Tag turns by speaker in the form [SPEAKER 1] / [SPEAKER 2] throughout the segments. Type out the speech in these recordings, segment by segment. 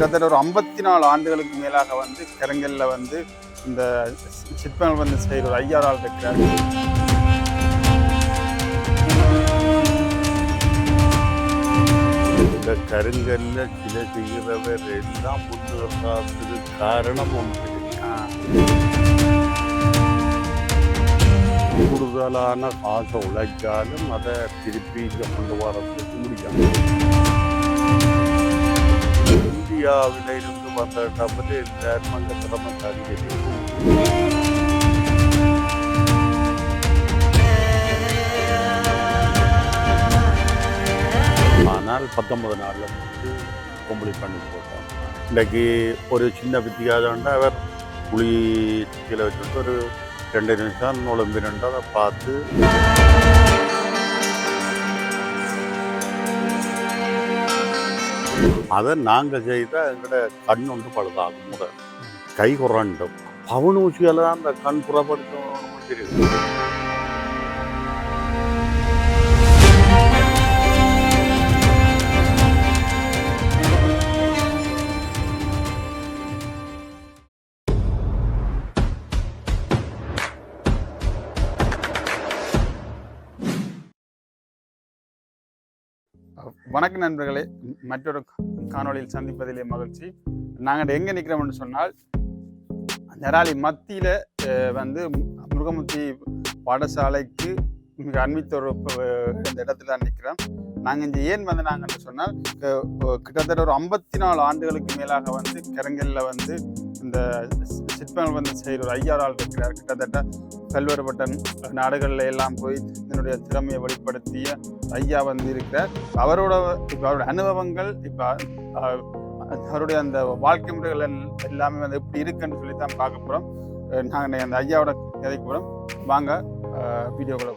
[SPEAKER 1] கிட்டத்தட்ட ஒரு ஐம்பத்தி நாலு ஆண்டுகளுக்கு மேலாக வந்து கருங்கல்ல வந்து இந்த சிற்பங்கள் வந்து செய்கிற ஒரு ஆள் இருக்கிறார்
[SPEAKER 2] இந்த கருங்கல்ல சில செய்கிறவர் எல்லாம் முன்னேறதுக்கு காரணம் ஒன்று. கூடுதலான காசை உழைச்சாலும் அதை திருப்பி கொண்டு வரதுக்கு முடியாது. இந்தியாவிலிருந்து வந்த டபுள் எல்லாரும் அந்த ஆனால் பத்தொன்பது நாளில் வந்து கம்ப்ளீட் பண்ணி போட்டோம் இன்றைக்கு ஒரு சின்ன வித்தியாசம்னா அவர் புளி கீழே வச்சுட்டு ஒரு ரெண்டு நிமிஷம் நுழம்பி நின்று அதை பார்த்து அதை நாங்கள் செய்த எங்களோட கண் ஒன்று பழுதாகும் முதல் கை குறண்டும் பவனூசியால் தான் அந்த கண் புறப்படுத்தணும் தெரியும்
[SPEAKER 1] வணக்கம் நண்பர்களே. மற்றொரு காணொளியில் சந்திப்பதிலே மகிழ்ச்சி. நாங்கள் எங்கே நிற்கிறோம்னு சொன்னால் நெராலி மத்தியில் வந்து முருகமுத்தி பாடசாலைக்கு மிக அண்மித்தொரு இந்த இடத்துல நிற்கிறோம் நாங்கள் இங்கே ஏன் வந்தனாங்கன்னு சொன்னால் கிட்டத்தட்ட ஒரு ஐம்பத்தி நாலு ஆண்டுகளுக்கு மேலாக வந்து கிரங்கலில் வந்து இந்த சிற்பங்கள் வந்து செய்கிற ஒரு ஐயாறு ஆள் இருக்கிறார். கிட்டத்தட்ட பல்வேறுபட்ட நாடுகளில் எல்லாம் போய் இதனுடைய திறமையை வெளிப்படுத்திய ஐயா வந்து இருக்கிறார். அவரோட இப்போ அவருடைய அனுபவங்கள் இப்போ அவருடைய அந்த வாழ்க்கை முறைகள் எல்லாமே வந்து எப்படி இருக்குன்னு சொல்லி தான் பார்க்க போகிறோம் நாங்கள் அந்த ஐயாவோட கதைக்கு போகிறோம் வாங்க வீடியோக்குள்ள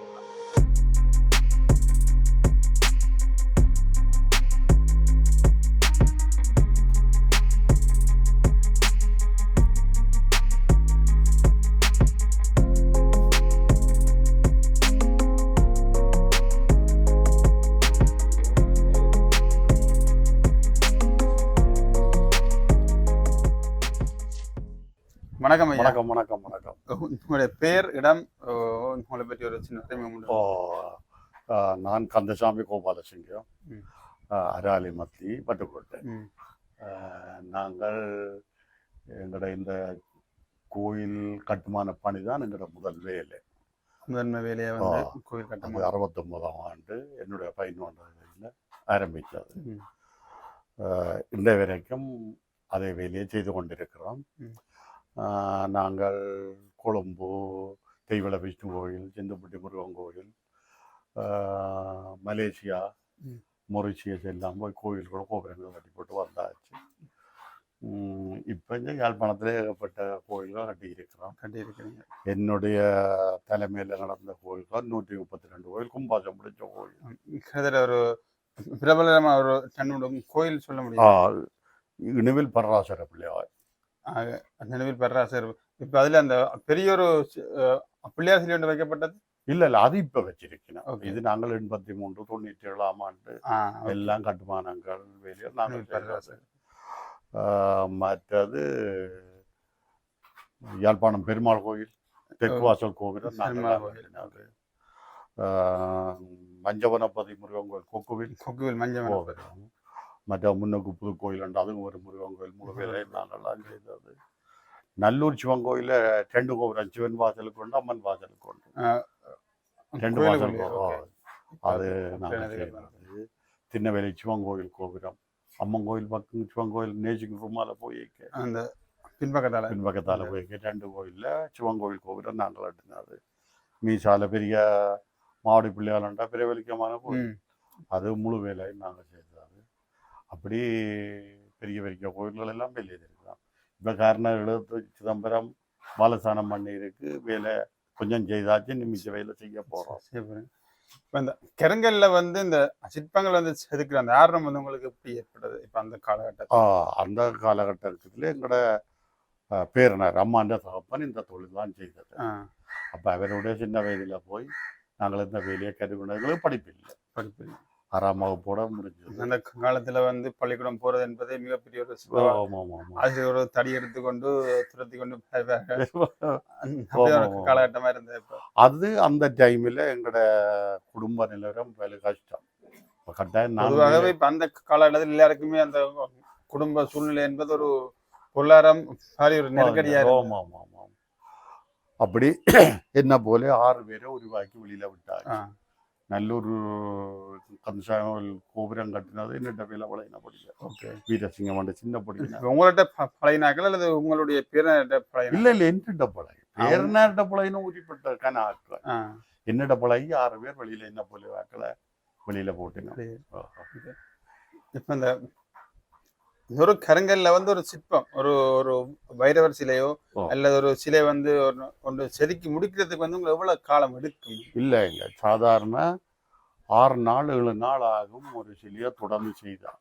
[SPEAKER 1] வணக்கம்
[SPEAKER 2] வணக்கம் வணக்கம் வணக்கம்.
[SPEAKER 1] உங்களுடைய பேர் இடம் உங்களை பற்றி ஒரு சின்ன
[SPEAKER 2] நான் கந்தசாமி கோபாலசிங்கம். அராலி மத்தி பட்டுக்கோட்டை. நாங்கள் எங்களோட இந்த கோயில் கட்டுமான பணி தான் எங்களோட முதல் வேலை.
[SPEAKER 1] முதன்மை வேலையை வந்து. கோயில்
[SPEAKER 2] அது
[SPEAKER 1] கட்டமாக
[SPEAKER 2] அறுபத்தொன்பதாம் ஆண்டு என்னுடைய பதினொன்றாவதுல ஆரம்பித்தது. இந்த வரைக்கும் அதே வேலையை செய்து கொண்டிருக்கிறோம். நாங்கள் கொழும்பு தெய்வல விஷ்ணு கோயில் செந்தப்பட்டி முருகன் கோயில் மலேசியா. மொரிஷியஸ் எல்லாம் போய் கோயில்கள் கோபுரங்கள் கட்டி போட்டு வந்தாச்சு. இப்போ இந்த யாழ்ப்பாணத்தில் ஏகப்பட்ட கோயில்கள் கட்டியிருக்கிறோம்
[SPEAKER 1] கட்டியிருக்கிறீங்க
[SPEAKER 2] என்னுடைய தலைமையில் நடந்த கோயில்கள் நூற்றி முப்பத்தி ரெண்டு கோயில் கும்பாசம் பிடிச்ச கோயில்.
[SPEAKER 1] கிட்டத்தட்ட ஒரு பிரபலமான ஒரு தன்னோட கோயில் சொல்ல முடியும்?
[SPEAKER 2] ஆ, இணுவில் பரராசர பிள்ளையார்.
[SPEAKER 1] நினைவில் பெறாசர் இப்போ அதில் அந்த பெரிய ஒரு சி- அஹ், பிள்ளையார் சிலை ஒன்று வைக்கப்பட்டது?
[SPEAKER 2] இல்ல இல்ல அது இப்ப வச்சிருக்கணும். இது நாங்கள் எண்பத்தி மூன்று தொண்ணூற்றி ஏழாம் ஆண்டு எல்லாம் கட்டுமானங்கள் வேலையில் நாங்கள் மற்றது யாழ்ப்பாணம் பெருமாள் கோயில் தெற்கு வாசல் கோவில் மஞ்சவனப்பதி முருகன் கோயில் கொக்குவில்
[SPEAKER 1] கொக்குவில் மஞ்சள்
[SPEAKER 2] கோயில் உண்டு. அதுவும் ஒரு முருகன் கோயில். முழு வேலை நாங்கள்லாம் செய்தது நல்லூர் சிவன் கோயில ரெண்டு கோபுரம் சிவன் வாசலுக்கு உண்டு அம்மன் வாசலுக்கு உண்டு. ரெண்டு வாசல் அது திண்ணவேலி சிவன் கோயில் கோபுரம். அம்மன் கோயில் பக்கம் சிவன் கோயில் நேசிக்கு ரூமால போய்
[SPEAKER 1] அந்த பின்பக்கத்தால.
[SPEAKER 2] பின்பக்கத்தால போய் ரெண்டு கோயில்ல சிவன் கோயில் கோபுரம் நாங்கள் கட்டினது மீசால பெரிய மாவடி பிள்ளையாளண்டா பிரபலிக்கமான கோயில். அது முழு வேலை நாங்கள் செய்தது அப்படி பெரிய பெரிய கோயில்கள் எல்லாம் வெளியே இருக்கிறோம் இப்போ காரணம் எழுத்து சிதம்பரம் பாலஸ்தானம் பண்ணி இருக்கு. வேலை கொஞ்சம் செய்தாச்சு நிமிஷ வேலை செய்ய போகிறோம்.
[SPEAKER 1] இப்ப இந்த கருங்கல்ல வந்து இந்த சிற்பங்கள் வந்து செதுக்குற அந்த ஆர்வம் வந்து உங்களுக்கு எப்படி ஏற்படுது இப்ப அந்த காலகட்டத்தில்?
[SPEAKER 2] அந்த காலகட்டத்தில் எங்களோட பேரனார் அம்மாண்ட தகப்பன் இந்த தொழில் தான் செய்தது அப்போ அவருடைய சின்ன வயதில் போய் நாங்கள் இந்த வேலையை கருவினர்களுக்கு படிப்பில்லை.
[SPEAKER 1] படிப்பு
[SPEAKER 2] ஆறாம் வகுப்போட முடிஞ்சது.
[SPEAKER 1] அந்த காலத்துல வந்து பள்ளிக்கூடம் போறது என்பதே மிகப்பெரிய ஒரு ஆசிரியர் ஒரு தடி எடுத்துக்கொண்டு துரத்தி கொண்டு. காலகட்டமா இருந்தது
[SPEAKER 2] அது அந்த டைம்ல எங்களோட குடும்ப நிலவரம் வேலை கஷ்டம். கட்டாயம்
[SPEAKER 1] பொதுவாகவே இப்ப அந்த காலகட்டத்தில் எல்லாருக்குமே அந்த குடும்ப சூழ்நிலை என்பது ஒரு பொருளாதாரம் பாரி ஒரு நெருக்கடியா இருக்கு
[SPEAKER 2] ஆமா ஆமா ஆமா அப்படி என்ன போல ஆறு பேரை உருவாக்கி வெளியில விட்டாங்க. நல்லூர் கந்தசாமி கோபுரம் கட்டினது என்னட்ட வேலை வளையின படிக்க
[SPEAKER 1] ஓகே.
[SPEAKER 2] வீரசிங்கம் வந்து சின்ன படிக்கின
[SPEAKER 1] இப்ப உங்கள்ட்ட பழையனாக்கள் அல்லது உங்களுடைய பேரன்ட்ட பழைய
[SPEAKER 2] இல்ல இல்ல என்னட்ட பழகி பேரனாட்ட பழகின உரிப்பட்ட கன ஆட்கள்.
[SPEAKER 1] ஆ,
[SPEAKER 2] என்னட்ட பழகி ஆறு பேர் வெளியில என்ன போல ஆட்களை வெளியில போட்டுங்க.
[SPEAKER 1] இப்ப இந்த ஒரு கருங்கல்ல வந்து ஒரு சிற்பம் ஒரு ஒரு வைரவர் சிலையோ. அல்லது ஒரு சிலை வந்து ஒன்று செதுக்கி முடிக்கிறதுக்கு வந்து உங்களுக்கு எவ்வளவு காலம் எடுக்கும்?
[SPEAKER 2] இல்ல இல்ல. சாதாரண ஆறு நாள் ஏழு நாள் ஆகும் ஒரு சிலையை தொடர்ந்து செய்தான்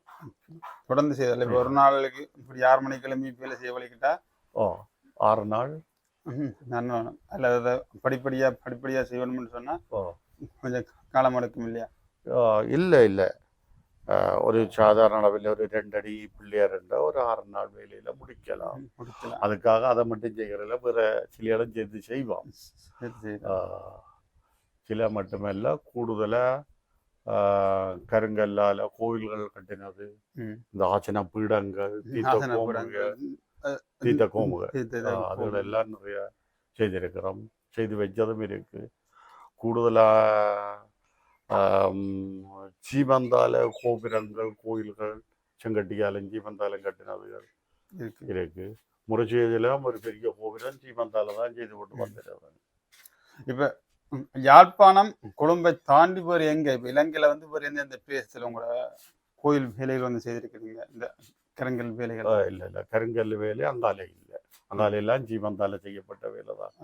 [SPEAKER 1] தொடர்ந்து செய்தல். இப்ப ஒரு நாளுக்கு இப்படி ஆறு மணிக்கு கிளம்பி வேலை செய்ய வலிக்கிட்டா
[SPEAKER 2] ஓ ஆறு நாள்?
[SPEAKER 1] நான் அல்லது அதை படிப்படியா படிப்படியா செய்யணும்னு சொன்னா
[SPEAKER 2] ஓ.
[SPEAKER 1] கொஞ்சம் காலம் எடுக்கும் இல்லையா
[SPEAKER 2] இல்ல இல்ல. ஒரு சாதாரண அளவில் ஒரு ரெண்டடி பிள்ளையார் இருந்தால் ஒரு ஆறு நாள் வேலையில முடிக்கலாம் அதுக்காக அதை மட்டும் செய்கிறதில்ல வேற சிலையெல்லாம் சேர்த்து செய்வோம் சிலை மட்டுமல்ல கூடுதலா ஆ, கருங்கல்லால கோயில்கள் கட்டினது. இந்த ஆசன பீடங்கள் தீர்த்த
[SPEAKER 1] ஆசன
[SPEAKER 2] கோமுக
[SPEAKER 1] பீடங்கள், அஹ்,
[SPEAKER 2] தீர்த்த கோமுக
[SPEAKER 1] தீர்த்த
[SPEAKER 2] ஆ,
[SPEAKER 1] கோமுக.
[SPEAKER 2] அதுகள் எல்லாம் நிறைய செய்திருக்கிறோம் செய்து வச்சதும் இருக்கு கூடுதலா சீமந்தால கோபுரங்கள் கோயில்கள் செங்கட்டியாலும் சீமந்தாலும் கட்டினதுகள்
[SPEAKER 1] இருக்கு.
[SPEAKER 2] முறைச்செய்திலும் ஒரு பெரிய கோபுரம் சீமந்தால தான் செய்து கொண்டு வந்திருக்கிறாங்க
[SPEAKER 1] இப்ப யாழ்ப்பாணம் கொழும்பை தாண்டி போற எங்க? இப்ப இலங்கையில வந்து போற எந்தெந்த பிளேஸ்ல உங்களோட கோயில் வேலைகள் வந்து செய்திருக்கிறீங்க? இந்த கரங்கல் வேலைகள்.
[SPEAKER 2] இல்ல இல்ல. கருங்கல் வேலை அங்காலே இல்லை. அங்காலே எல்லாம் சீமந்தால செய்யப்பட்ட வேலை தான்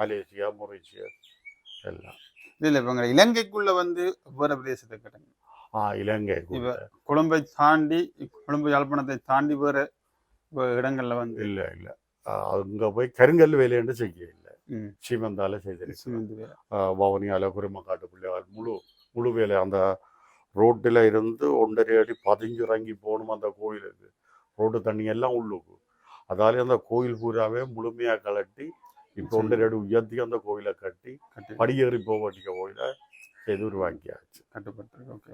[SPEAKER 2] மலேசியா மொரிஷியஸ் எல்லாம்.
[SPEAKER 1] இல்ல இப்ப இலங்கைக்குள்ள வந்து வேற பிரதேசத்துக்கு
[SPEAKER 2] ஆ இலங்கை.
[SPEAKER 1] கொழும்பை தாண்டி கொழும்பு யாழ்ப்பாணத்தை தாண்டி வேற இடங்கள்ல வந்து
[SPEAKER 2] இல்ல இல்ல. அங்க போய் கருங்கல் வேலைன்னு செய்ய இல்லை. சீமந்தால செய்திருக்கு. வவுனியால குருமக்காட்டு பிள்ளையார் முழு முழு வேலை. அந்த ரோட்டில் இருந்து ஒன்றரை அடி பதிஞ்சிறங்கி போகணும் அந்த கோயிலுக்கு. ரோட்டு தண்ணி எல்லாம் உள்ளுக்கு. அதாலே அந்த கோயில் பூராவே முழுமையாக கலட்டி இப்போ அடி உயர்த்தி அந்த கோயிலை கட்டி
[SPEAKER 1] கட்டி
[SPEAKER 2] படியேறி போக வேண்டிய கோயிலை செய்து உருவாக்கியாச்சு
[SPEAKER 1] கட்டுப்பட்டு ஓகே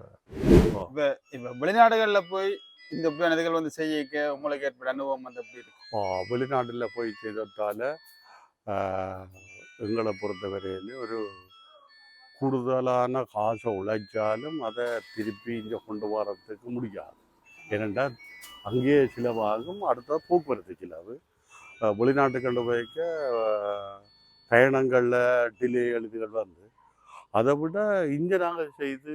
[SPEAKER 2] ஓ.
[SPEAKER 1] இப்ப இப்ப வெளிநாடுகள்ல போய் இந்த இதுகள் வந்து செய்ய உங்களுக்கு ஏற்பட்ட அனுபவம் வந்து எப்படி இருக்கு
[SPEAKER 2] வெளிநாட்டில் போய் செய்ததால் எங்களை பொறுத்தவரையில் ஒரு கூடுதலான காசை உழைச்சாலும் அதை திருப்பி இங்கே கொண்டு வரத்துக்கு முடியாது ஏனென்றால் அங்கேயே செலவாகும் அடுத்த போக்குவரத்து செலவு வெளிநாட்டுக்கு கொண்டு போய்க்க பயணங்களில் டிலே எழுதுகள் வந்து அதை விட இங்கே நாங்கள் செய்து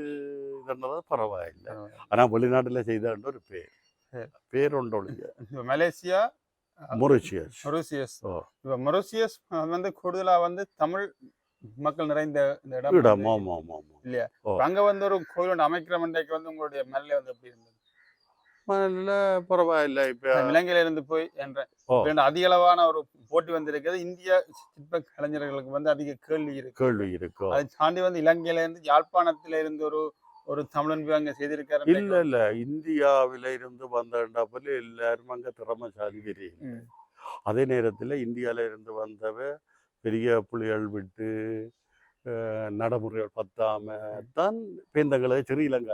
[SPEAKER 2] இதன்றதை பரவாயில்லை. ஆனால் வெளிநாட்டில் செய்தான்ற ஒரு பேர்.
[SPEAKER 1] பேர்.
[SPEAKER 2] ஒன்று ஒழிய.
[SPEAKER 1] Malaysia
[SPEAKER 2] Mauritius.
[SPEAKER 1] மொரீசியஸ்
[SPEAKER 2] ஓ.
[SPEAKER 1] இப்ப மொரீசியஸ் வந்து கூடுதலா வந்து தமிழ் மக்கள் நிறைந்த இந்த இடம்
[SPEAKER 2] இடம். ஆமாம் ஆமாம் ஆமாம்.
[SPEAKER 1] இல்லையா? அங்க வந்து ஒரு கோயில் ஒன்று அமைக்கிற மண்டைக்கு வந்து உங்களுடைய மனநிலை வந்து எப்படி இருந்தது?
[SPEAKER 2] நல்ல பரவாயில்ல. இப்போ
[SPEAKER 1] இலங்கையில இருந்து போய் என்ற அதிக அளவான ஒரு போட்டி வந்திருக்கிறது. இந்திய சிற்ப கலைஞர்களுக்கு வந்து அதிக கேள்வி இருக்கு.
[SPEAKER 2] கேள்வி இருக்கோ?
[SPEAKER 1] அதை தாண்டி வந்து இலங்கையில இருந்து யாழ்ப்பாணத்தில இருந்து ஒரு ஒரு தமிழன் அங்க செய்திருக்காரு.
[SPEAKER 2] இல்ல இல்ல. இந்தியாவில இருந்து வந்தப்பல எல்லாரும் அங்க திறமசாலி பெரிய. அதே நேரத்துல இந்தியால இருந்து வந்தவ பெரிய புலிகள் விட்டு நடைமுறைகள் பத்தாம தான் பேந்தங்களை
[SPEAKER 1] சொல்லுங்க.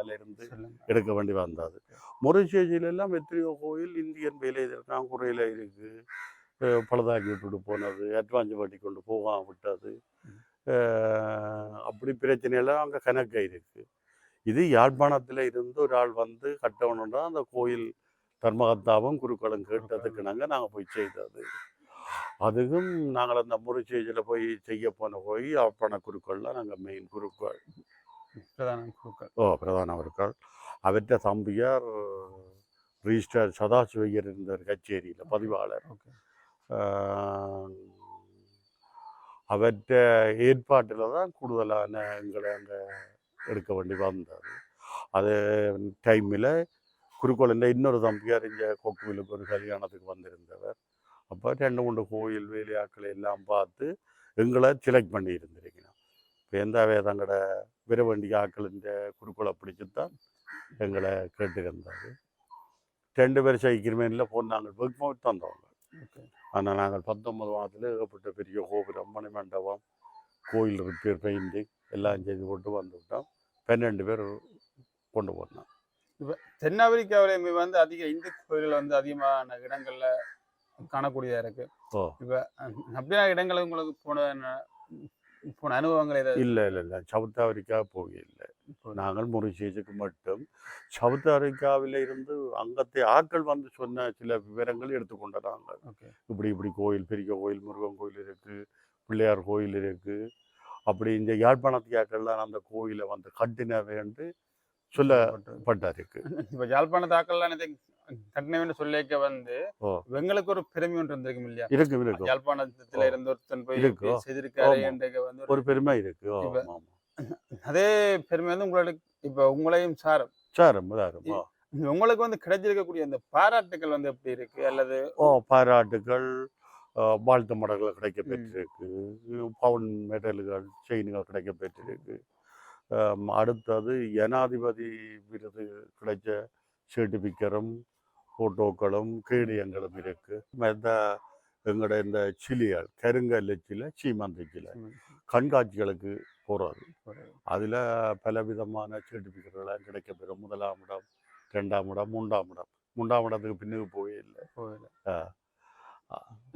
[SPEAKER 2] எடுக்க வேண்டி வந்தது. மொரிஷியஸில் எல்லாம் எத்தனையோ கோயில் இந்தியன் வேலை இருக்கான் குறையில இருக்கு. அஹ், பழுதாக்கி விட்டுட்டு போனது அட்வான்ஸ் வட்டி கொண்டு போகாம விட்டது. அப்படி பிரச்சனையெல்லாம் அங்கே கணக்காக இருக்கு. இது யாழ்ப்பாணத்தில் இருந்து ஒரு ஆள் வந்து கட்டணும்னா அந்த கோயில் தர்மகர்த்தாவும் குருக்களும் கேட்டதுக்கு நாங்கள் நாங்கள் போய் செய்தது. அதுக்கும் நாங்கள் அந்த முறிச்சேஜில் போய் செய்ய போன போய் யாழ்ப்பாண குருக்கள்லாம் நாங்கள் மெயின் குருக்கள்.
[SPEAKER 1] பிரதான குருக்கள்.
[SPEAKER 2] ஓ பிரதான குருக்கள். அவற்ற தம்பியார் ரிஜிஸ்டர் சதாசிவையர் இருந்தார் கச்சேரியில் பதிவாளர். அவற்ற ஏற்பாட்டில் தான் கூடுதலான எங்களை அங்கே எடுக்க வேண்டி வந்தது அது டைமில் குருக்கோளில் இன்னொரு தம்பியார் இங்கே கொக்குவிலுக்கு ஒரு கல்யாணத்துக்கு வந்திருந்தவர். அப்போ ரெண்டு மூணு கோயில் வேலையாட்களை எல்லாம் பார்த்து எங்களை செலக்ட் பண்ணி இருந்திருக்கணும். இப்போ எந்தாவே தங்களோட விர வேண்டிய ஆக்களின் குறுக்களை பிடிச்சுத்தான் எங்களை கேட்டுக்கிருந்தாரு ரெண்டு பேர் சைக்கிரமேனில் போன் நாங்கள் ஒர்க் அவுட் தந்தவங்க ஆனால் நாங்கள் பத்தொன்பது மாதத்தில் ஏகப்பட்ட பெரிய கோபுரம் மணி மண்டபம் கோயில் ரிப்பேர் பெயிண்டிங் எல்லாம் செய்து கொண்டு வந்து விட்டோம். பன்னெண்டு பேர் கொண்டு போனோம்
[SPEAKER 1] தென்னாப்பிரிக்காவிலேயுமே வந்து அதிக இந்து கோயில்கள் வந்து அதிகமான இடங்கள்ல காணக்கூடியதா இருக்கு. இப்ப அஹ், அப்படியான இடங்களுக்கு உங்களுக்கு போன போன அனுபவங்கள் ஏதாவது?
[SPEAKER 2] இல்லை இல்லை இல்லை. சவுத் ஆப்பிரிக்கா போகல. நாங்கள் மொரிஷியஸுக்கு மட்டும். சவுத் ஆப்பிரிக்காவில் இருந்து அங்கத்தை ஆட்கள் வந்து சொன்ன சில விவரங்கள் எடுத்துக்கொண்ட நாங்கள்.
[SPEAKER 1] ஓகே.
[SPEAKER 2] இப்படி இப்படி கோயில் பெரிய கோயில் முருகன் கோயில் இருக்கு பிள்ளையார் கோயில் இருக்கு. அப்படி இந்த யாழ்ப்பாணத்து ஆக்கள்லாம் அந்த கோயிலை வந்து கட்டினவை என்று சொல்லப்பட்டிருக்கு.
[SPEAKER 1] இப்ப யாழ்ப்பாண தாக்கல்லாம் கட்டினவன்னு சொல்லிக்க வந்து. எங்களுக்கு ஒரு பெருமை ஒன்று இருந்திருக்கும் இல்லையா?
[SPEAKER 2] இருக்கும் இருக்கும்
[SPEAKER 1] யாழ்ப்பாணத்துல. இருந்து ஒருத்தன் போய் செய்திருக்காரு வந்து ஒரு-
[SPEAKER 2] பெருமை இருக்கு.
[SPEAKER 1] அதே பெருமை வந்து உங்களுக்கு இப்ப உங்களையும் சாரும்.
[SPEAKER 2] சாரம்.
[SPEAKER 1] உங்களுக்கு வந்து கிடைச்சிருக்கக்கூடிய அந்த பாராட்டுகள் வந்து எப்படி இருக்கு? அல்லது
[SPEAKER 2] ஓ பாராட்டுகள் வாழ்த்து மடல்கள் கிடைக்க பெற்றிருக்கு பவுன் மெடல்கள் செயின்கள் கிடைக்க பெற்றிருக்கு அடுத்தது ஜனாதிபதி விருது கிடைச்ச சர்டிஃபிகரும் ஃபோட்டோக்களும் கேடயங்களும் இருக்கு. மற்ற எங்களோட இந்த சிலியல் கருங்கல்ல சில சீமந்த சில கண்காட்சிகளுக்கு போகிறது அதில் பல விதமான சர்டிஃபிகேட்கள்லாம் கிடைக்கப்பெறும். முதலாம் இடம் ரெண்டாம் இடம் மூன்றாம் இடம். மூன்றாம் இடத்துக்கு பின்னுக்கு போயே இல்லை.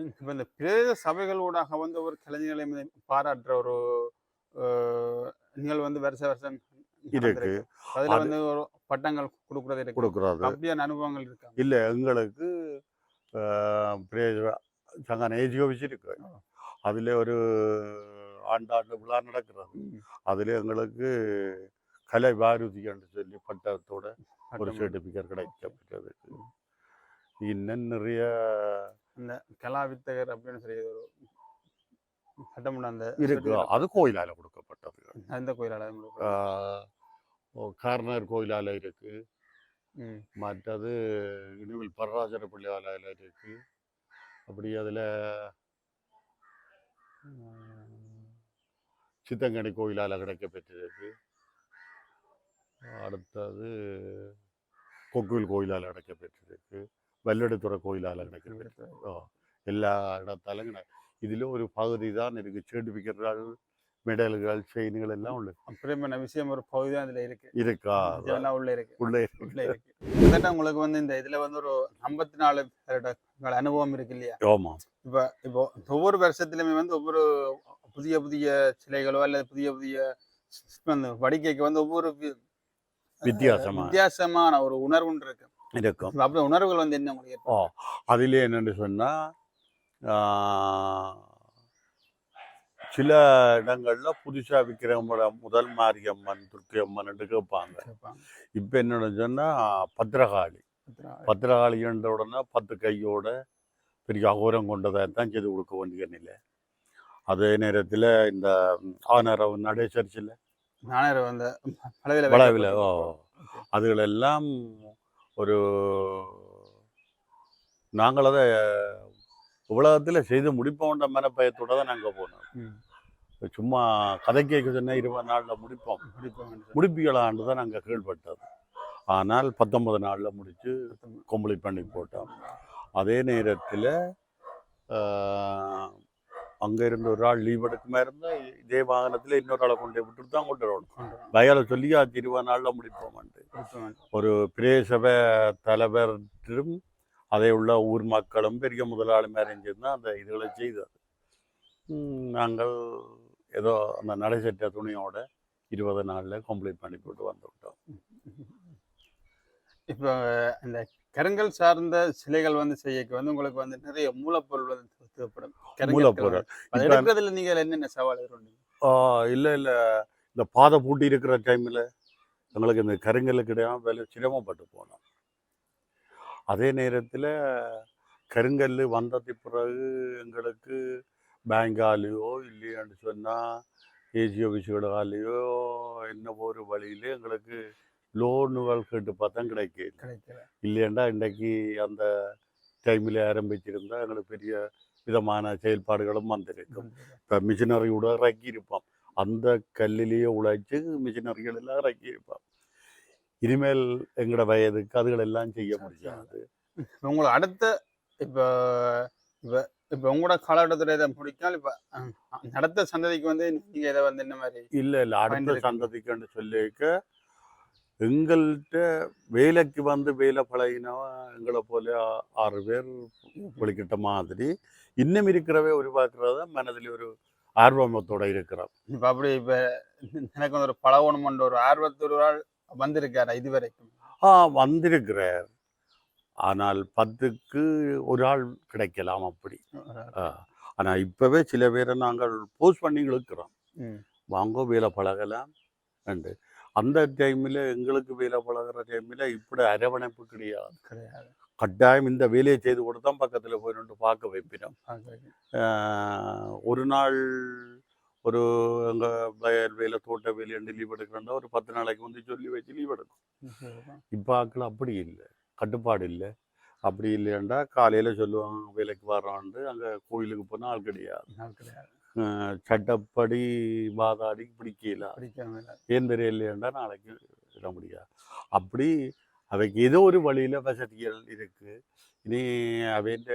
[SPEAKER 1] இப்ப இந்த பிரேத சபைகளூடாக வந்து ஒரு கலைஞர்களை பாராட்டுற ஒரு நிகழ்வு வந்து வருஷ வருஷம்
[SPEAKER 2] இருக்கு.
[SPEAKER 1] அதுல
[SPEAKER 2] அது-
[SPEAKER 1] வந்து பட்டங்கள் கொடுக்கறது இருக்கு.
[SPEAKER 2] கொடுக்குறது.
[SPEAKER 1] அப்படியான அனுபவங்கள் இருக்கா?
[SPEAKER 2] இல்லை எங்களுக்கு சங்கான ஏஜி ஆஃபீஸ் இருக்கு. அதில் ஒரு ஆண்டாண்டு விழா நடக்கிறது. அதில் எங்களுக்கு கலை பாரதி என்று சொல்லி பட்டத்தோட ஒரு சர்டிஃபிகேட் கிடைக்கப்பட்டதுக்கு இன்னும் நிறைய
[SPEAKER 1] இந்த கலா வித்தகர் அப்படின்னு சொல்லி ஒரு உண்டு அந்த
[SPEAKER 2] இருக்கு. அது கோயிலால் கொடுக்கப்பட்டது.
[SPEAKER 1] அந்த கோயிலால
[SPEAKER 2] கார்னர் கோயிலால் இருக்கு.
[SPEAKER 1] ம்.
[SPEAKER 2] மற்றது இனிவில் பரராஜர பிள்ளையால இருக்கு. அப்படி அதில் சித்தங்கனி கோயிலால் கிடைக்க பெற்றிருக்கு. அடுத்தது கொக்குவில் கோயிலால் கிடைக்க பெற்றிருக்கு. வெள்ளடுத்துறை கோயிலால் கிடைக்க பெற்றிருக்கு. ஓ, எல்லா இடத்தாலும் கிடை- இதுல ஒரு பகுதி தான் இருக்கு மெடல்கள் செயின்கள் எல்லாம் உள்ள
[SPEAKER 1] அப்படியான விஷயம் ஒரு பகுதி தான் இதுல இருக்கு.
[SPEAKER 2] இருக்கா?
[SPEAKER 1] இதெல்லாம் உள்ள இருக்கு.
[SPEAKER 2] உள்ளே
[SPEAKER 1] உள்ள இருக்கு. கிட்டத்தட்ட உங்களுக்கு வந்து இந்த இதுல வந்து ஒரு ஐம்பத்தி நாலு வருட அனுபவம் இருக்கு இல்லையா?
[SPEAKER 2] ஆமா.
[SPEAKER 1] இப்ப இப்போ ஒவ்வொரு வருஷத்துலயுமே வந்து ஒவ்வொரு புதிய புதிய சிலைகளோ அல்லது புதிய புதிய அந்த வடிக்கைக்கு வந்து ஒவ்வொரு வி-
[SPEAKER 2] வித்தியாசமா?
[SPEAKER 1] வித்தியாசமான ஒரு உணர்வு ஒன்று இருக்கு.
[SPEAKER 2] இருக்கும்.
[SPEAKER 1] அப்படி உணர்வுகள் வந்து என்ன உங்களுக்கு ஏற்படும்?
[SPEAKER 2] ஓ அதிலே என்னன்னு சொன்னா ஆஹ், சில இடங்கள்ல புதுசா விற்கிறவங்களோட முதல் மாரியம்மன் துர்க்கை அம்மன் கேட்பாங்க. இப்ப என்னன்னு சொன்னா பத்திரகாளி பத்திரகாளின்ற உடனே பத்து கையோட பெரிய அகோரம் கொண்டதாக தான் செய்து கொடுக்க வேண்டிய நிலை. அதே நேரத்தில் இந்த ஆனரவு நடேசரிச்சில்.
[SPEAKER 1] நானே அந்த
[SPEAKER 2] வளவில் ஓ. அதுகளெல்லாம் ஒரு நாங்கள் அதை உலகத்தில் செய்து முடிப்போன்ற மனப்பயத்தோட தான் நாங்கள் போனோம். சும்மா கதை கேட்க சொன்னால் இருபது நாளில் முடிப்போம். முடிப்பீங்களான்னு தான் நாங்கள் கேள்விப்பட்டது ஆனால் பத்தொன்பது நாளில் முடித்து கம்ப்ளீட் பண்ணி போட்டோம் அதே நேரத்தில் அங்கே இருந்த ஒரு ஆள் லீவ் எடுக்குமா இருந்தால் இதே வாகனத்தில் இன்னொரு ஆளை கொண்டு விட்டுட்டு தான் கொண்டு வரணும். வயலை சொல்லி அது இருபது நாளில் முடிப்போம்ட்டு. ஒரு பிரேசபை தலைவரும் அதே உள்ள ஊர் மக்களும் பெரிய முதலாளிமாரும் சேர்ந்து அந்த இதுகளை செய்தது ம், நாங்கள் ஏதோ அந்த நடைசட்ட துணியோட இருபது நாளில் கம்ப்ளீட் பண்ணி போட்டு வந்து விட்டோம்
[SPEAKER 1] இப்போ இந்த கருங்கல் சார்ந்த சிலைகள் வந்து செய்யக்கு வந்து உங்களுக்கு வந்து நிறைய மூலப்பொருள் வந்து தேவைப்படும்.
[SPEAKER 2] மூலப்பொருள்.
[SPEAKER 1] எடுக்கிறதுல நீங்க என்னென்ன சவால் எதிர்கொண்டீங்க?
[SPEAKER 2] இல்லை இல்லை. இந்த பாதை பூட்டி இருக்கிற டைமில் எங்களுக்கு இந்த கருங்கல் கிடையாது வேலை சிரமப்பட்டு போனோம். அதே நேரத்தில் கருங்கல் வந்தது பிறகு எங்களுக்கு பேங்காலேயோ இல்லையான்னு சொன்னால் ஏஜி ஆஃபீஸுகளாலேயோ என்ன ஒரு வழியில எங்களுக்கு லோனுகள் கேட்டு பார்த்தா கிடைக்கல. இல்லையாண்டா இன்றைக்கு அந்த டைமில் ஆரம்பிச்சிருந்தா எங்களுக்கு பெரிய விதமான செயல்பாடுகளும் வந்திருக்கும். இப்போ மிஷினரி கூட இறக்கி இருப்போம் அந்த கல்லிலேயே உழைச்சு மிஷினரிகள் எல்லாம் இறக்கியிருப்பான் இனிமேல் எங்களோட வயதுக்கு அதுகளெல்லாம் செய்ய முடியாது.
[SPEAKER 1] உங்களை அடுத்த இப்ப இப்ப இப்ப உங்களோட காலகட்டத்துல இதை முடிக்கால் இப்ப அஹ், அடுத்த சந்ததிக்கு வந்து நீங்க இதை வந்து என்ன மாதிரி
[SPEAKER 2] இல்ல இல்ல. அடுத்த சந்ததிக்குன்னு சொல்லிக்க எங்கள்கிட்ட வேலைக்கு வந்து வேலை பழகினவன் எங்களை போல ஆறு பேர் விളിக்கிட்ட மாதிரி இன்னும் இருக்கிறவே உருவாக்குறத மனதில் ஒரு ஆர்வமத்தோட இருக்கிறோம்.
[SPEAKER 1] இப்ப அப்படி இப்ப எனக்கு வந்து ஒரு பழகணும்ன்ற ஒரு ஆள் வந்திருக்காரா இது வரைக்கும்
[SPEAKER 2] ஆ வந்திருக்கிறார். ஆனால் பத்துக்கு ஒரு ஆள் கிடைக்கலாம் அப்படி. ஆ. ஆனா இப்பவே சில பேரை நாங்கள் போஸ்ட் பண்ணி இழுக்கிறோம். வாங்க வேலை பழகலாம் அண்டு அந்த டைமில் எங்களுக்கு வேலை பழகுற டைமில் இப்படி அரவணைப்பு கிடையாது.
[SPEAKER 1] கிடையாது.
[SPEAKER 2] கட்டாயம் இந்த வேலையை செய்து கொடுத்தா பக்கத்தில் போய் நின்று பார்க்க வைப்பினோம். ஒரு நாள் ஒரு எங்கள் வயல் வேலை தோட்ட வேலையண்டு லீவ் எடுக்கிறோம்னா ஒரு பத்து நாளைக்கு வந்து சொல்லி வச்சு லீவ் எடுக்கும். இப்போ ஆட்கள் அப்படி இல்லை. கட்டுப்பாடு இல்லை. அப்படி இல்லையாண்டா காலையில் சொல்லுவாங்க வேலைக்கு வர்றான்ட்டு அங்கே கோயிலுக்கு போனால் ஆள் கிடையாது.
[SPEAKER 1] நாள் கிடையாது.
[SPEAKER 2] சட்டப்படி வாதாடி பிடிக்கல. ஏன் தெரியலையாண்டா நாளைக்கு விட முடியாது. அப்படி அவைக்கு ஏதோ ஒரு வழியில் வசதிகள் இருக்கு. இனி அவைன்ற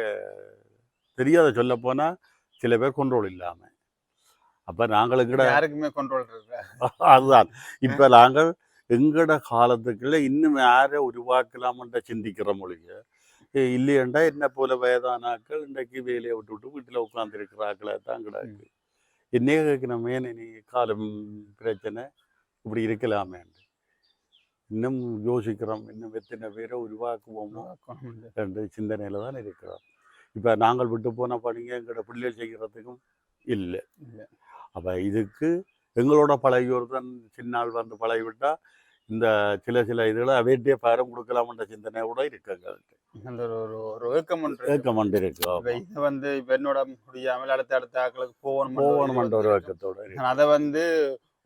[SPEAKER 2] தெரியாத சொல்ல போனால் சில பேர் கண்ட்ரோல் இல்லாமல் அப்போ நாங்கள் எங்கட
[SPEAKER 1] யாருக்குமே கண்ட்ரோல் இருக்கு?
[SPEAKER 2] அதுதான். இப்போ நாங்கள் எங்கட காலத்துக்குள்ள இன்னும் யாரை உருவாக்கலாம்ன்ற சிந்திக்கிற மொழிய இல்லையண்டா என்ன போல வயதானாக்கள் இன்றைக்கு வேலையை விட்டு விட்டு வீட்டில் உட்காந்துருக்கிறாக்களே தான் கிடக்கு என்னைய கேட்கணுமே நீ காலம் பிரச்சனை இப்படி இருக்கலாமே இன்னும் யோசிக்கிறோம் இன்னும் எத்தனை பேரை உருவாக்குவோமோ என்ற சிந்தனையில் தான் இருக்கிறோம். இப்போ நாங்கள் விட்டு போன பணிங்க எங்களோட பிள்ளைகள் செய்கிறதுக்கும் இல்லை.
[SPEAKER 1] இல்ல.
[SPEAKER 2] அப்போ இதுக்கு எங்களோட தான் சின்னால் வந்து பழகிவிட்டா இந்த சில சில இதுகளை அவையிட்டே பாரம் கொடுக்கலாம்ன்ற சிந்தனை கூட இருக்கு எங்கள்கிட்ட
[SPEAKER 1] அந்த ஒரு ஒரு ஒரு ஏக்கம் ஒன்று இருக்கு.
[SPEAKER 2] ஏக்கம் வந்து
[SPEAKER 1] இப்ப இது வந்து இப்ப என்னோட முடியாமல் அடுத்த அடுத்த ஆக்களுக்கு போகணும்
[SPEAKER 2] போகணுமென்ற ஒரு ஏக்கத்தோட
[SPEAKER 1] அதை வந்து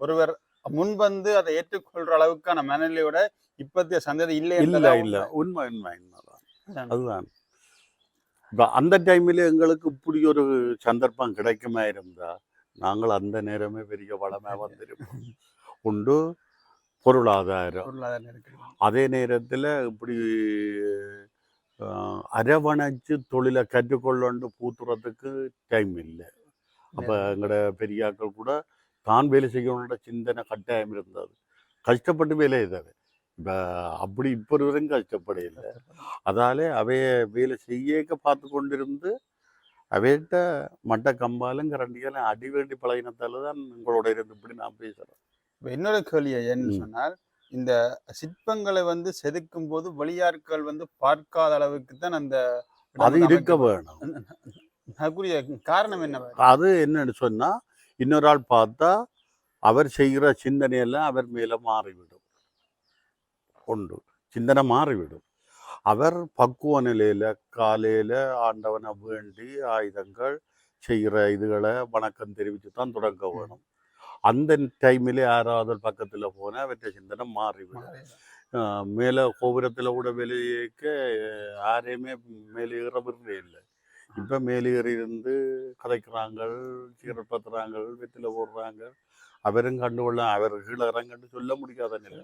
[SPEAKER 1] ஒருவர் முன் வந்து அதை ஏற்றுக்கொள்ற அளவுக்கான மனநிலையோட இப்பத்திய சந்ததி இல்லை
[SPEAKER 2] இல்ல இல்ல
[SPEAKER 1] உண்மை.
[SPEAKER 2] உண்மை உண்மை உண்மைதான். அதுதான் இப்போ அந்த டைமில் எங்களுக்கு இப்படி ஒரு சந்தர்ப்பம் கிடைக்குமா இருந்தா நாங்கள் அந்த நேரமே பெரிய வளமே வந்திருப்போம். உண்டு பொருளாதாரம். அதே நேரத்தில் இப்படி அரவணைச்சு தொழிலை கற்றுக்கொள்ளண்டு பூத்துறதுக்கு டைம் இல்லை. அப்போ எங்களோட பெரியாக்கள் கூட தான் வேலை செய்யணுன்ற சிந்தனை கட்டாயம் இருந்தது. கஷ்டப்பட்டு வேலை செய்தாரு. இப்போ அப்படி இப்போ வரைக்கும் கஷ்டப்படையில அதாலே அவைய வேலை செய்யக்க பார்த்து கொண்டிருந்து அவையிட்ட மட்ட கம்பாலும் கரண்டியாலும் அடி வேண்டி பழகினத்தால தான் உங்களோட இருந்து இப்படி நான் பேசுகிறேன்
[SPEAKER 1] இப்ப இன்னொரு கேள்வி என்ன
[SPEAKER 2] ம்.
[SPEAKER 1] சொன்னால் இந்த சிற்பங்களை வந்து செதுக்கும் போது வெளியாட்கள் வந்து பார்க்காத அளவுக்கு தான் அந்த
[SPEAKER 2] அது இருக்க வேணும்.
[SPEAKER 1] அதுக்குரிய காரணம் என்ன
[SPEAKER 2] அது என்னன்னு சொன்னா இன்னொரு ஆள் பார்த்தா அவர் செய்கிற சிந்தனையெல்லாம் அவர் மேல மாறிவிடும். உண்டு சிந்தனை மாறிவிடும். அவர் பக்குவ நிலையில காலையில ஆண்டவனை வேண்டி ஆயுதங்கள் செய்கிற இதுகளை வணக்கம் தெரிவித்து தான் தொடங்க வேணும். அந்த டைமில் யாராவது பக்கத்துல போனா அவற்றை சிந்தனை மாறிவிடும். மேலே கோபுரத்தில் கூட வெளியேக்க யாரையுமே மேலே ஏற விரும்பவே இல்லை இப்போ மேலேறி இருந்து கதைக்கிறாங்க சிகரெட் பத்துறாங்க வெத்தில போடுறாங்க அவரும் கண்டுகொள்ள அவர் கீழே இறங்கன்னு சொல்ல முடியாத நிலை.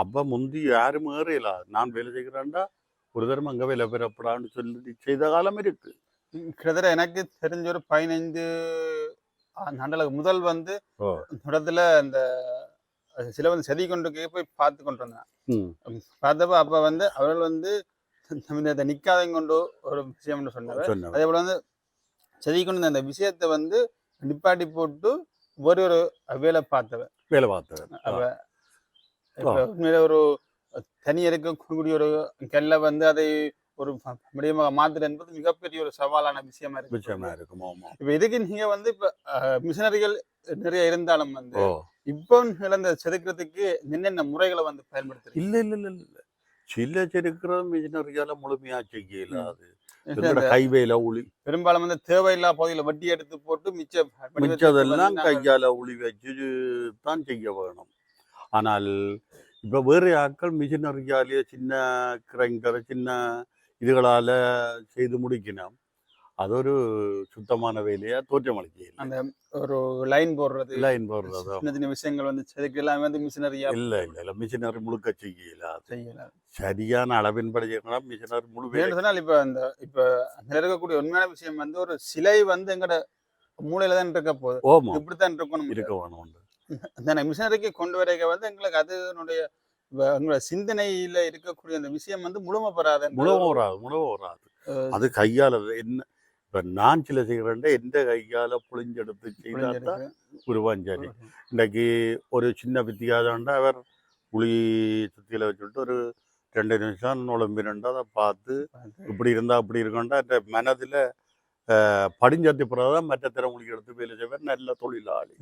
[SPEAKER 2] அப்போ முந்தி யாரும் ஏறையில நான் வேலை செய்கிறேன்டா ஒரு தரம் அங்கே வேலை பெறப்படான்னு சொல்லி செய்த காலம் இருக்கு
[SPEAKER 1] கிட்டத்தட்ட எனக்கு தெரிஞ்ச ஒரு பதினைந்து ஆண்டுகளுக்கு முதல் வந்து. இடத்துல அந்த சில வந்து செதி கொண்டு போய் பார்த்து கொண்டு வந்தேன் பார்த்தப்ப அப்ப வந்து அவர்கள் வந்து நிக்காதங்க கொண்டு ஒரு விஷயம் சொன்னவர் அதே போல வந்து செதி கொண்டு அந்த விஷயத்தை வந்து நிப்பாட்டி போட்டு ஒரு ஒரு வேலை பார்த்தவர்
[SPEAKER 2] வேலை பார்த்தவர்
[SPEAKER 1] அப்ப இப்ப உண்மையில ஒரு தனி இருக்கக்கூடிய ஒரு கெல்ல வந்து அதை ஒரு முடியமாக மாத்துறது என்பது மிகப்பெரிய ஒரு சவாலான விஷயமா இருக்கு.
[SPEAKER 2] விஷயமா இருக்கும்.
[SPEAKER 1] இப்ப இதுக்கு நீங்க வந்து இப்ப மிஷினரிகள் நிறைய இருந்தாலும் வந்து இப்போ இழந்த செதுக்கிறதுக்கு என்னென்ன முறைகளை வந்து பயன்படுத்துறீங்க?
[SPEAKER 2] இல்ல இல்ல இல்ல இல்ல. சில செருக்கிற மிஷினரியால முழுமையா. அது. எங்களோட கைவேல உளி
[SPEAKER 1] பெரும்பாலும் வந்து தேவையில்லா பகுதியில வட்டி எடுத்து போட்டு மிச்ச
[SPEAKER 2] மிச்சதெல்லாம் கையால உளி வச்சு தான் செய்ய வேணும். ஆனால் இப்போ வேறு ஆட்கள் மிஷினரியாலேயே சின்ன கிரைண்டர் சின்ன இதுகளால் செய்து முடிக்கணும் அതൊരു சுத்தமான வேலையா? தோற்றமளிக்க
[SPEAKER 1] அந்த ஒரு லைன் போடுறது
[SPEAKER 2] லைன் போடுறது
[SPEAKER 1] சின்ன சின்ன விஷயங்கள் வந்து செதுக்கு எல்லாமே வந்து மிஷினரியா
[SPEAKER 2] இல்ல இல்ல இல்ல. மிஷினரி முழுக்க செய்யல அது.
[SPEAKER 1] செய்யலாம்
[SPEAKER 2] சரியான அளவின்படி செய்யணும் மிஷினரி முழு
[SPEAKER 1] சொன்னால் இப்ப அந்த இப்ப அதுல இருக்கக்கூடிய உண்மையான விஷயம் வந்து ஒரு சிலை வந்து எங்கட மூளையில தான் இருக்க போகுது. இப்படித்தான் இருக்கணும்
[SPEAKER 2] இருக்க வேணும்.
[SPEAKER 1] அந்த மிஷினரிக்கு கொண்டு வரைக்க வந்து எங்களுக்கு அதனுடைய எங்களோட சிந்தனையில இருக்கக்கூடிய அந்த விஷயம் வந்து முழுமை பெறாத
[SPEAKER 2] முழுவ வராது முழுவ வராது அது கையால என்ன இப்ப நான் சில செய்கிறேன் எந்த கையால புளிஞ்செடுத்து செய்தாதான் உருவான் சரி. இன்னைக்கு ஒரு சின்ன வித்தியாசம்னா அவர் புளி சுத்தியில வச்சுட்டு ஒரு ரெண்டு நிமிஷம் நுழம்பிரண்டு அதை பார்த்து இப்படி இருந்தா அப்படி இருக்கண்டா அந்த மனதில் படிஞ்சத்து பிறகுதான் மற்ற திறமொழி எடுத்து வேலை செய்வார் நல்ல தொழிலாளி.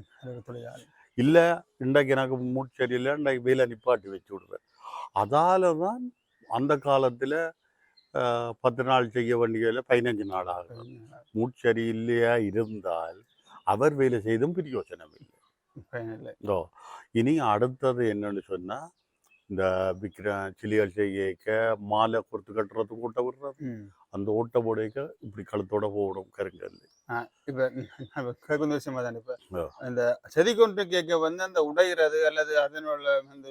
[SPEAKER 1] தொழிலாளி.
[SPEAKER 2] இல்லை இன்றைக்கு எனக்கு மூட் சரியில்லை இன்றைக்கு வேலை நிப்பாட்டி வச்சு விடுவேன் அதால தான் அந்த காலத்தில் பத்து நாள் செய்ய வேண்டியதில் பதினஞ்சு நாள் ஆகும் மூட் சரியில்லையா இருந்தால் அவர் வேலை செய்தும் பிரயோசனம் இல்லை. இதோ இனி அடுத்தது என்னன்னு சொன்னா இந்த விற்கிற சிலிகள் செய்யக்க மாலை கொடுத்து கட்டுறதுக்கு ஓட்ட விடுறது. அந்த ஓட்ட போடைக்க இப்படி கழுத்தோட போடும் கருங்கல்
[SPEAKER 1] இப்ப கேட்கும் விஷயமா தான் இப்ப. இந்த செதி கொண்டு கேட்க வந்து அந்த உடையிறது அல்லது அதனோட அந்த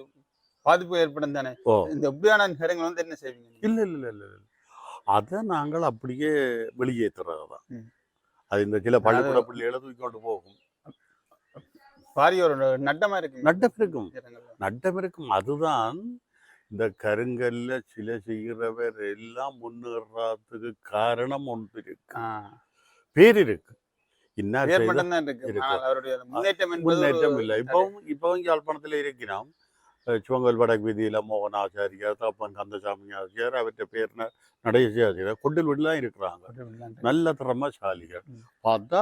[SPEAKER 1] பாதிப்பு ஏற்படும் தானே? இந்த இப்படியான நேரங்கள் வந்து என்ன செய்வீங்க?
[SPEAKER 2] இல்லை இல்லை இல்லை இல்லை. அதை நாங்கள் அப்படியே வெளியேற்றுறது தான். அது இந்த சில பள்ளிக்கூட பிள்ளைகளை தூக்கி கொண்டு போகும்.
[SPEAKER 1] பாரிய ஒரு நட்டமா இருக்கு
[SPEAKER 2] நட்டம் இருக்கும். நட்டம் இருக்கும் அதுதான் இந்த கருங்கல்ல சில செய்கிறவர் எல்லாம் முன்னேறதுக்கு காரணம் ஒன்று இருக்கு. பேர் இருக்கு.
[SPEAKER 1] முன்னேற்றம்
[SPEAKER 2] இல்லை. இப்பவும் இப்பவும் யாழ்ப்பாணத்தில் இருக்கிறோம் சிவங்கல் வடக்கு வீதியில் மோகனாச்சாரியார் தப்பன் கந்தசாமி ஆசிரியர் அவற்றை பேர் நடேசி ஆசிரியர் கொண்டில் வீட்டில் தான் இருக்கிறாங்க நல்ல திறமசாலிகள். பார்த்தா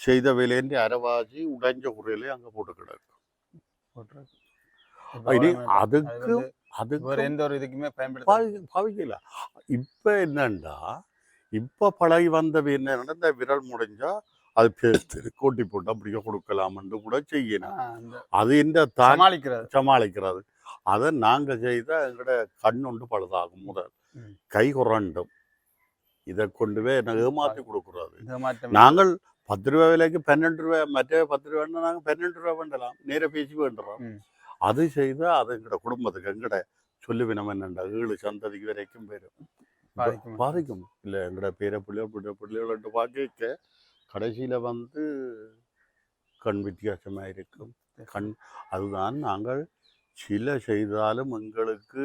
[SPEAKER 2] செய்த வேலைன்ற அரவாசி உடைஞ்ச குறையிலே அங்கே போட்டு கிடக்கு
[SPEAKER 1] போட்டிருக்கு.
[SPEAKER 2] இனி அதுக்கு
[SPEAKER 1] வந்து
[SPEAKER 2] அதுக்கு
[SPEAKER 1] எந்த ஒரு இதுக்குமே பயன்படுத்த
[SPEAKER 2] பாவி- பாவிக்கல. இப்ப என்னண்டா இப்ப பழகி வந்தவை என்ன இந்த விரல் முடிஞ்சா அது கொட்டி போட்டு அப்படியே கொடுக்கலாம்னு கூட செய்யணும். அது இந்த
[SPEAKER 1] சமாளிக்கிறது.
[SPEAKER 2] சமாளிக்கிறது. அதை நாங்க செய்த எங்கட கண்ணொண்டு பழுதாகும் முதல். கை குறண்டும் இதை கொண்டு போய் கொடுக்குறது.
[SPEAKER 1] இந்த மாற்றம்
[SPEAKER 2] நாங்கள் பத்து ரூபா விலைக்கு பன்னெண்டு ரூபா மற்ற பத்து ரூபான்னா நாங்கள் பன்னெண்டு ரூபா வேண்டலாம். நேர பேசி வேண்டுறோம். அது செய்தா அது எங்கட குடும்பத்துக்கு எங்கட சொல்லுவினம் என்னண்டா சந்ததிக்கு வரைக்கும் வரும்
[SPEAKER 1] பாதிக்கும்.
[SPEAKER 2] பாதிக்கும் இல்லை எங்கட பேர பிள்ளைகள் பிள்ளை பிள்ளைகள் பார்க்க கடைசியில வந்து கண் வித்தியாசமா இருக்கும் கண் அதுதான் நாங்கள் சில செய்தாலும் எங்களுக்கு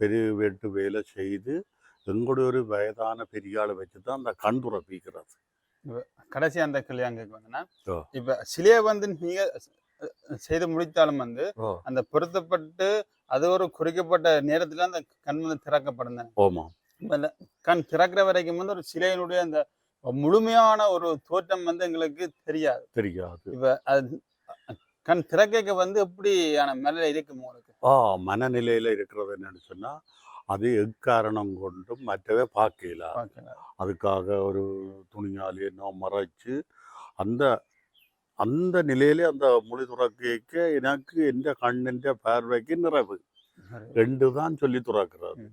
[SPEAKER 2] பெரிய வீட்டு வேலை செய்து எங்களுடைய ஒரு வயதான பெரிய ஆளை வச்சு தான் அந்த கண் துறப்பிக்கிறது
[SPEAKER 1] கடைசி அந்த கல்யாணத்துக்கு வந்தனா
[SPEAKER 2] ஓ.
[SPEAKER 1] இப்ப சிலையை வந்து நீங்க அஹ், செய்து முடித்தாலும் வந்து அந்த பொருத்தப்பட்டு அது ஒரு குறிக்கப்பட்ட நேரத்துல அந்த கண் வந்து திறக்கப்படும் இந்த கண் திறக்கிற வரைக்கும் வந்து ஒரு சிலையினுடைய அந்த முழுமையான ஒரு தோற்றம் வந்து எங்களுக்கு தெரியாது.
[SPEAKER 2] தெரியாது.
[SPEAKER 1] இப்ப அது கண் திறக்க வந்து எப்படியான மேல இருக்கும் உங்களுக்கு?
[SPEAKER 2] ஆ மனநிலையில இருக்கிறது என்னன்னு சொன்னா அது எக்காரணம் கொண்டும் மற்றவே பார்க்கல. அதுக்காக ஒரு துணியால் என்ன மறைச்சு அந்த அந்த நிலையிலே அந்த மொழி துறக்க எனக்கு எந்த கண்ணின் பார்வைக்கு நிறைவு ரெண்டு தான் சொல்லி துறக்கிறது.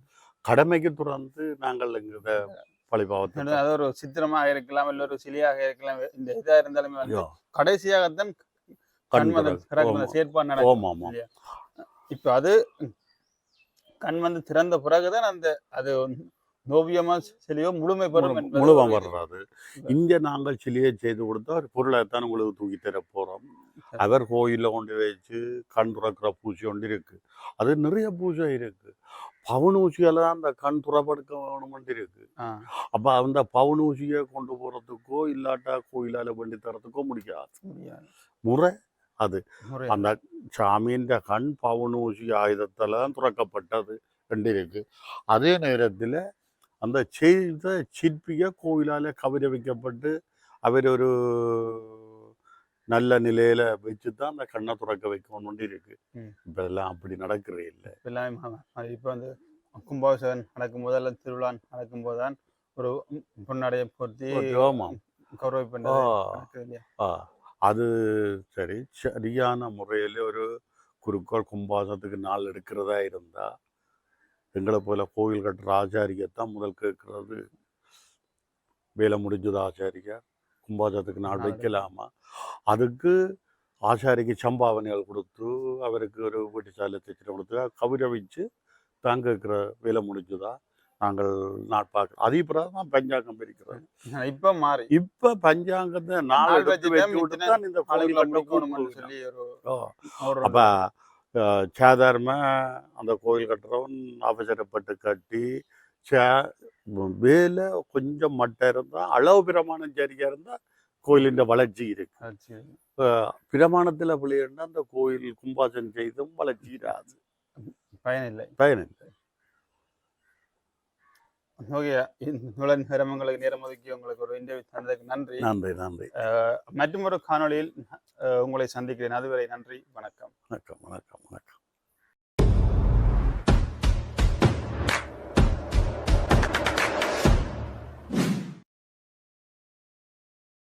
[SPEAKER 2] கடமைக்கு துறந்து நாங்கள் எங்க பழிபாவத்தை
[SPEAKER 1] அது ஒரு சித்திரமாக இருக்கலாம் இல்ல ஒரு சிலையாக இருக்கலாம் இந்த இதா இருந்தாலுமே கடைசியாகத்தான்
[SPEAKER 2] கண்
[SPEAKER 1] கண் வந்து
[SPEAKER 2] திறக்கு.
[SPEAKER 1] திறக்கிற
[SPEAKER 2] ஆமா.
[SPEAKER 1] செயற்பாடு நடக்கும்? இப்ப அது கண் வந்து திறந்த பிறகுதான் அந்த அது நோவியமா சிலையோ முழுமை பெறும் ஒரு-
[SPEAKER 2] வர்றாது இங்க நாங்கள் சிலையை செய்து கொடுத்தா ஒரு பொருளைத்தான் உங்களுக்கு தூக்கி தர போறோம். அவர் கோயில்ல கொண்டு வச்சு கண் துறக்கிற பூஜை ஒன்று இருக்கு. அது நிறைய பூஜை இருக்கு. பவுனூசியால தான் அந்த கண் துறப்படுக்க வேணும்னு இருக்கு. அப்ப அந்த பவுனூசியை கொண்டு போறதுக்கோ இல்லாட்டா கோயிலால பண்ணி தரத்துக்கோ முடியாது. முறை
[SPEAKER 1] முறை.
[SPEAKER 2] அந்த சாமியின் கண் பவுனூசி ஆயுதத்தால தான் துறக்கப்பட்டது ரெண்டு இருக்கு. அதே நேரத்தில் அந்த செய்த சிற்பியை கோயிலால கௌரவிக்கப்பட்டு அவர் ஒரு நல்ல நிலையில வச்சு தான் அந்த கண்ணை துறக்க வைக்கணும்னு இருக்கு.
[SPEAKER 1] ம்.
[SPEAKER 2] இப்ப எல்லாம் அப்படி நடக்கிறே இல்லை.
[SPEAKER 1] இப்ப எல்லாமே இப்ப வந்து கும்பாபிஷேகம் நடக்கும் போது அல்லது திருவிழா நடக்கும் போதுதான் ஒரு பொன்னாடைய பொருத்தி
[SPEAKER 2] அது சரி சரியான முறையில் ஒரு குருக்கள் கும்பாசத்துக்கு நாள் எடுக்கிறதா இருந்தா எங்களை போல கோயில் கட்டுற ஆச்சாரியத்தான் முதல் கேட்கறது. வேலை முடிஞ்சது ஆச்சாரியார். கும்பாஜத்துக்கு நாள்
[SPEAKER 1] நாள்.
[SPEAKER 2] வைக்கலாமா? அதுக்கு ஆச்சாரிக்கு சம்பாவனைகள் கொடுத்து அவருக்கு ஒரு வீட்டு சாலை தைச்சு கொடுத்து கௌரவிச்சு தான் கேட்குற வேலை முடிஞ்சுதா? நாங்கள் நாட் பார்க்குறோம் அதே பிறகு தான் பஞ்சாங்கம் பிரிக்கிறோம்
[SPEAKER 1] இப்ப மாறி.
[SPEAKER 2] இப்ப பஞ்சாங்கத்தை நாள் வச்சு விட்டு தான் இந்த கோயில்
[SPEAKER 1] ஆளுங்களை
[SPEAKER 2] கட்ட
[SPEAKER 1] முடிக்கணும்னு
[SPEAKER 2] கூப்பிடுவோம்.
[SPEAKER 1] சொல்லி ஒரு
[SPEAKER 2] ஓ.
[SPEAKER 1] ஒரு
[SPEAKER 2] அப்ப அஹ், சாதாரண அந்த கோயில் கட்டுறவன் அவசரப்பட்டு கட்டி சே- வேலை கொஞ்சம் மட்டம் இருந்தா அளவு பிரமாணம் சரியா இருந்தா கோயிலின் வளர்ச்சி இருக்கு. பிரமாணத்துல பிள்ளைன்னா அந்த கோயில் கும்பாசனம் செய்தும் வளர்ச்சி இராது.
[SPEAKER 1] பயனில்லை.
[SPEAKER 2] பயனில்லை.
[SPEAKER 1] ஓகே இவ்வளவு நேரம் உங்களுக்கு நேரம் ஒதுக்கி உங்களுக்கு ஒரு இன்டர்வியூ தந்ததுக்கு நன்றி.
[SPEAKER 2] நன்றி நன்றி.
[SPEAKER 1] மற்றும் ஒரு காணொளியில் அஹ், உங்களை சந்திக்கிறேன். அதுவரை நன்றி வணக்கம்.
[SPEAKER 2] வணக்கம் வணக்கம் வணக்கம்.